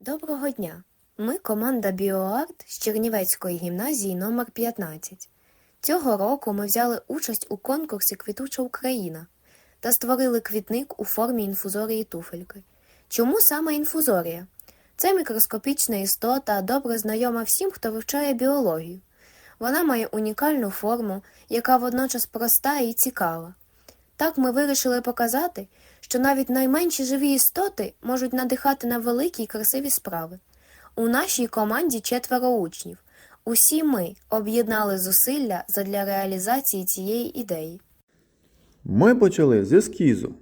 Доброго дня! Ми команда BioArt з Чернівецької гімназії номер 15. Цього року ми взяли участь у конкурсі Квітуча Україна та створили квітник у формі інфузорії туфельки. Чому саме інфузорія? Це мікроскопічна істота, добре знайома всім, хто вивчає біологію. Вона має унікальну форму, яка водночас проста і цікава. Так ми вирішили показати, що навіть найменші живі істоти можуть надихати на великі й красиві справи. У нашій команді четверо учнів. Усі ми об'єднали зусилля задля реалізації цієї ідеї. Ми почали з ескізу.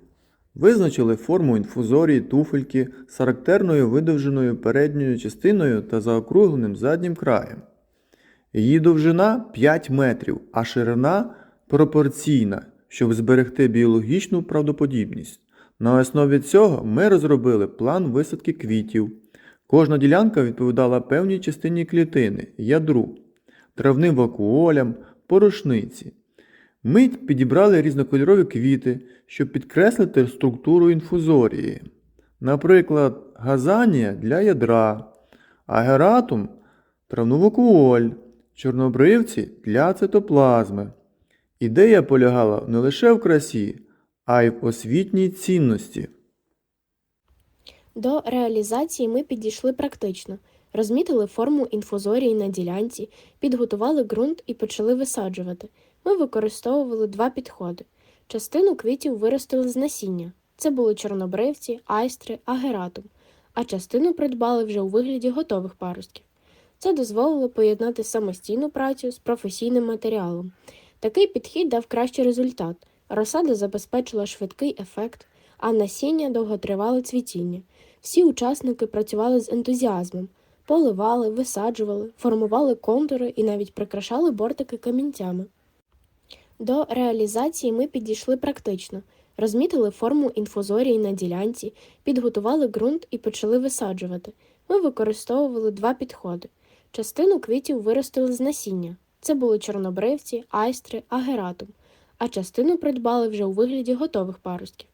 Визначили форму інфузорії туфельки з характерною видовженою передньою частиною та заокругленим заднім краєм. Її довжина 5 метрів, а ширина пропорційна, щоб зберегти біологічну правдоподібність. На основі цього ми розробили план висадки квітів. Кожна ділянка відповідала певній частині клітини, ядру, травним вакуолям, порошниці. Ми підібрали різнокольорові квіти, щоб підкреслити структуру інфузорії. Наприклад, газанія для ядра, агератум травновакуоль, чорнобривці для цитоплазми. Ідея полягала не лише в красі, а й в освітній цінності. До реалізації ми підійшли практично, розмітили форму інфузорії на ділянці, підготували ґрунт і почали висаджувати. Ми використовували два підходи. Частину квітів виростили з насіння. Це були чорнобривці, айстри, агератум, а частину придбали вже у вигляді готових паростків. Це дозволило поєднати самостійну працю з професійним матеріалом. Такий підхід дав кращий результат. Розсада забезпечила швидкий ефект, а насіння довготривале цвітіння. Всі учасники працювали з ентузіазмом, поливали, висаджували, формували контури і навіть прикрашали бортики камінцями. До реалізації ми підійшли практично, розмітили форму інфузорії на ділянці, підготували ґрунт і почали висаджувати. Ми використовували два підходи. Частину квітів виростили з насіння. Це були чорнобривці, айстри, агератум, а частину придбали вже у вигляді готових паростків.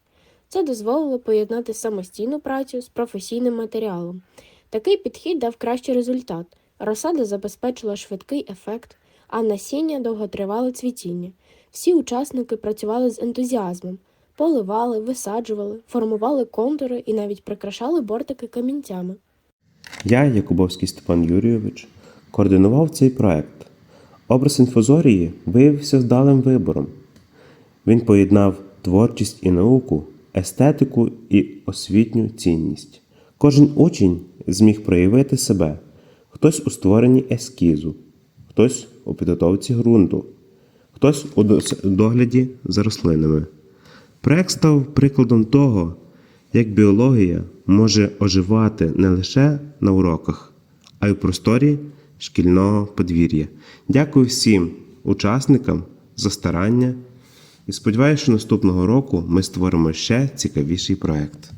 Це дозволило поєднати самостійну працю з професійним матеріалом. Такий підхід дав кращий результат. Розсада забезпечила швидкий ефект, а насіння довготривале цвітіння. Всі учасники працювали з ентузіазмом, поливали, висаджували, формували контури і навіть прикрашали бортики камінцями. Я, Якубовський Степан Юрійович, координував цей проект. Образ інфузорії виявився вдалим вибором. Він поєднав творчість і науку, естетику і освітню цінність. Кожен учень зміг проявити себе, хтось у створенні ескізу, хтось у підготовці ґрунту, хтось у догляді за рослинами. Проект став прикладом того, як біологія може оживати не лише на уроках, а й у просторі шкільного подвір'я. Дякую всім учасникам за старання і сподіваюся, що наступного року ми створимо ще цікавіший проект.